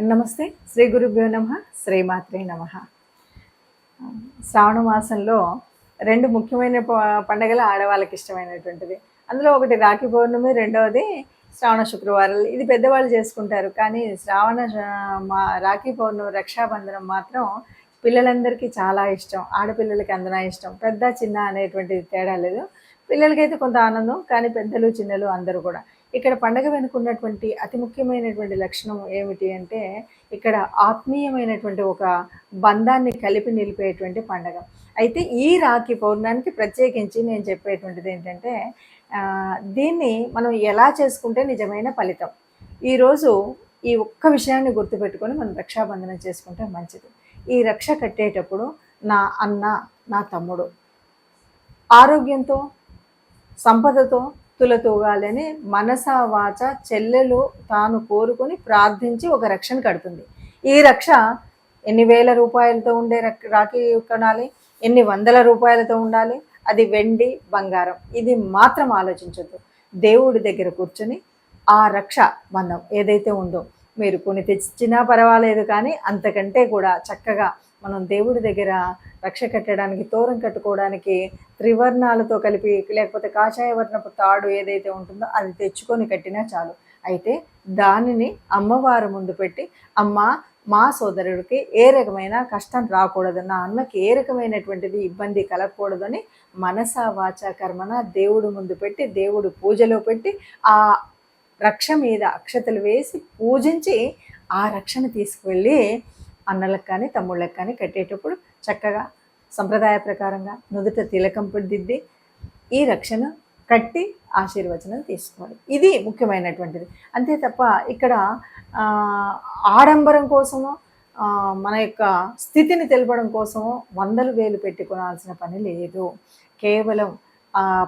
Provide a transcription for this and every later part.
నమస్తే. శ్రీ గురుభ్యో నమ శ్రీమాత్రే నమ. శ్రావణ మాసంలో రెండు ముఖ్యమైన ప- పండగలు ఆడవాళ్ళకి ఇష్టమైనటువంటిది. అందులో ఒకటి రాఖీ పౌర్ణమి రెండవది శ్రావణ శుక్రవారాలు. ఇది పెద్దవాళ్ళు చేసుకుంటారు కానీ శ్రావణ మా రాఖీ పౌర్ణమి రక్షాబంధనం మాత్రం పిల్లలందరికీ చాలా ఇష్టం. ఆడపిల్లలకి అందనా ఇష్టం. పెద్ద చిన్న అనేటువంటి తేడా లేదు. పిల్లలకైతే కొంత ఆనందం కానీ పెద్దలు చిన్నలు అందరూ కూడా. ఇక్కడ పండగ వెనుక ఉన్నటువంటి అతి ముఖ్యమైనటువంటి లక్షణం ఏమిటి అంటే ఇక్కడ ఆత్మీయమైనటువంటి ఒక బంధాన్ని కలిపి నిలిపేటువంటి పండగ. అయితే ఈ రాఖీ పౌర్ణానికి ప్రత్యేకించి నేను చెప్పేటువంటిది ఏంటంటే దీన్ని మనం ఎలా చేసుకుంటే నిజమైన ఫలితం? ఈరోజు ఈ ఒక్క విషయాన్ని గుర్తుపెట్టుకొని మనం రక్షాబంధనం చేసుకుంటే మంచిది. ఈ రక్ష కట్టేటప్పుడు నా అన్న నా తమ్ముడు ఆరోగ్యంతో సంపదతో తులతూగాలని మనస వాచ చెల్లెలు తాను కోరుకొని ప్రార్థించి ఒక రక్షణ కడుతుంది. ఈ రక్ష ఎన్ని వేల రూపాయలతో ఉండే రాఖీ కొనాలి? ఎన్ని వందల రూపాయలతో ఉండాలి? అది వెండి బంగారం. ఇది మాత్రం ఆలోచించద్దు. దేవుడి దగ్గర కూర్చొని ఆ రక్ష బంధం ఏదైతే ఉందో మీరు కొని తెచ్చినా పర్వాలేదు కానీ అంతకంటే కూడా చక్కగా మనం దేవుడి దగ్గర రక్ష కట్టడానికి తోరం కట్టుకోవడానికి త్రివర్ణాలతో కలిపి లేకపోతే కాషాయ వర్ణపు తాడు ఏదైతే ఉంటుందో అది తెచ్చుకొని కట్టినా చాలు. అయితే దానిని అమ్మవారు ముందు పెట్టి అమ్మ మా సోదరుడికి ఏ రకమైన కష్టం రాకూడదు నా అన్నకి ఏ రకమైనటువంటిది ఇబ్బంది కలగకూడదని మనస వాచ కర్మన దేవుడు ముందు పెట్టి దేవుడు పూజలో పెట్టి ఆ రక్ష మీద అక్షతలు వేసి పూజించి ఆ రక్షను తీసుకువెళ్ళి అన్నలకు కానీ తమ్ముళ్ళకి కానీ కట్టేటప్పుడు చక్కగా సంప్రదాయ ప్రకారంగా నుదుట తిలకం దిద్ది ఈ రక్షను కట్టి ఆశీర్వచనం తీసుకోవాలి. ఇది ముఖ్యమైనటువంటిది. అంతే తప్ప ఇక్కడ ఆడంబరం కోసమో మన యొక్క స్థితిని తెలపడం కోసమో వందలు వేలు పెట్టుకోవాల్సిన పని లేదు. కేవలం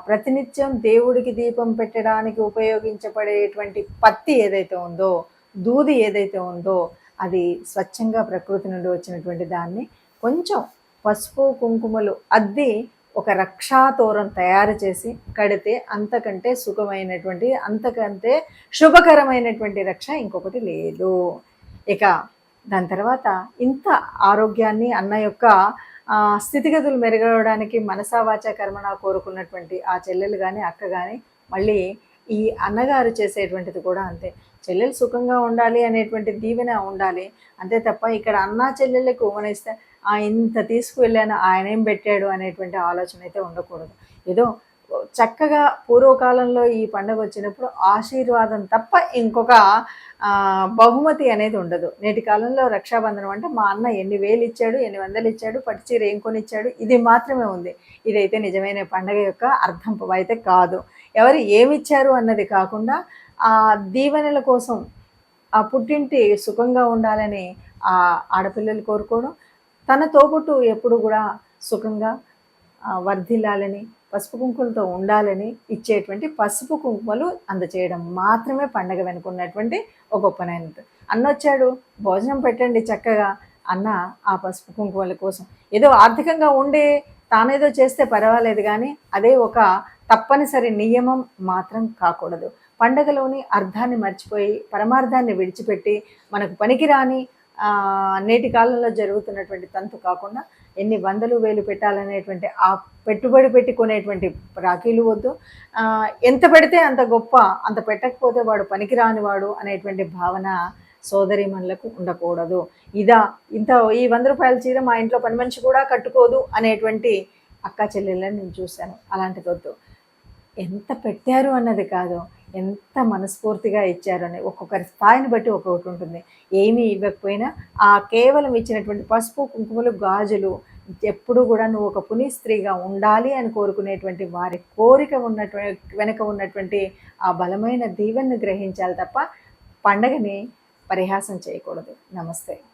ప్రతినిత్యం దేవుడికి దీపం పెట్టడానికి ఉపయోగించబడేటువంటి పత్తి ఏదైతే ఉందో దూది ఏదైతే ఉందో అది స్వచ్ఛంగా ప్రకృతి నుండి వచ్చినటువంటి దాన్ని కొంచెం పసుపు కుంకుమలు అద్ది ఒక రక్షాతోరం తయారు చేసి కడితే అంతకంటే సుఖమైనటువంటి అంతకంటే శుభకరమైనటువంటి రక్ష ఇంకొకటి లేదు. ఇక దాని తర్వాత ఇంత ఆరోగ్యాన్ని అన్న యొక్క స్థితిగతులు మెరుగవడానికి మనసావాచ కర్మణ కోరుకున్నటువంటి ఆ చెల్లెలు కానీ అక్క కానీ మళ్ళీ ఈ అన్నగారు చేసేటువంటిది కూడా అంతే. చెల్లెలు సుఖంగా ఉండాలి అనేటువంటి దీవెన ఉండాలి. అంతే తప్ప ఇక్కడ అన్నా చెల్లెళ్ళకు ఉమనిస్తే ఆ ఇంత తీసుకువెళ్ళాను ఆయన ఏం పెట్టాడు? అనేటువంటి ఆలోచన అయితే ఉండకూడదు. ఏదో చక్కగా పూర్వకాలంలో ఈ పండుగ వచ్చినప్పుడు ఆశీర్వాదం తప్ప ఇంకొక బహుమతి అనేది ఉండదు. నేటి కాలంలో రక్షాబంధనం అంటే మా అన్న ఎన్ని వేలు ఇచ్చాడు ఎన్ని వందలు ఇచ్చాడు పట్టుచీర ఏం కొనిచ్చాడు ఇది మాత్రమే ఉంది. ఇదైతే నిజమైన పండగ యొక్క అర్థం అయితే కాదు. ఎవరు ఏమిచ్చారు అన్నది కాకుండా ఆ దీవెనల కోసం ఆ పుట్టింటి సుఖంగా ఉండాలని ఆ ఆడపిల్లలు కోరుకోవడం తన తోబుట్టు ఎప్పుడు కూడా సుఖంగా వర్ధిల్లాలని పసుపు కుంకుమలతో ఉండాలని ఇచ్చేటువంటి పసుపు కుంకుమలు అందచేయడం మాత్రమే పండగ వెనుకున్నటువంటి ఒక గొప్పనైనది అన్న వచ్చాడు భోజనం పెట్టండి చక్కగా అన్న ఆ పసుపు కుంకుమల కోసం. ఏదో ఆర్థికంగా ఉండే తానేదో చేస్తే పర్వాలేదు కానీ అదే ఒక తప్పనిసరి నియమం మాత్రం కాకూడదు. పండగలోని అర్థాన్ని మర్చిపోయి పరమార్థాన్ని విడిచిపెట్టి మనకు పనికిరాని నేటి కాలంలో జరుగుతున్నటువంటి తంతు కాకుండా ఎన్ని వందలు వేలు పెట్టాలనేటువంటి ఆ పెట్టుబడి పెట్టి కొనేటువంటి రాఖీలు వద్దు. ఎంత పెడితే అంత గొప్ప అంత పెట్టకపోతే వాడు పనికిరానివాడు అనేటువంటి భావన సోదరిమణులకు ఉండకూడదు. ఇదా ఇంత ఈ వంద రూపాయల చీర మా ఇంట్లో పని మనిషి కూడా కట్టుకోదు అనేటువంటి అక్క చెల్లెళ్ళని నేను చూశాను. అలాంటిది వద్దు ఎంత పెట్టారు అన్నది కాదు. ఎంత మనస్ఫూర్తిగా ఇచ్చారని ఒక్కొక్కరి స్థాయిని బట్టి ఒక్కొక్కటి ఉంటుంది. ఏమీ ఇవ్వకపోయినా ఆ కేవలం ఇచ్చినటువంటి పసుపు కుంకుమలు గాజులు ఎప్పుడు కూడా నువ్వు ఒక పుని స్త్రీగా ఉండాలి అని కోరుకునేటువంటి వారి కోరిక ఉన్నటువంటి వెనక ఉన్నటువంటి ఆ బలమైన దీవెనను గ్రహించాలి తప్ప పండగని పరిహాసం చేయకూడదు. నమస్తే.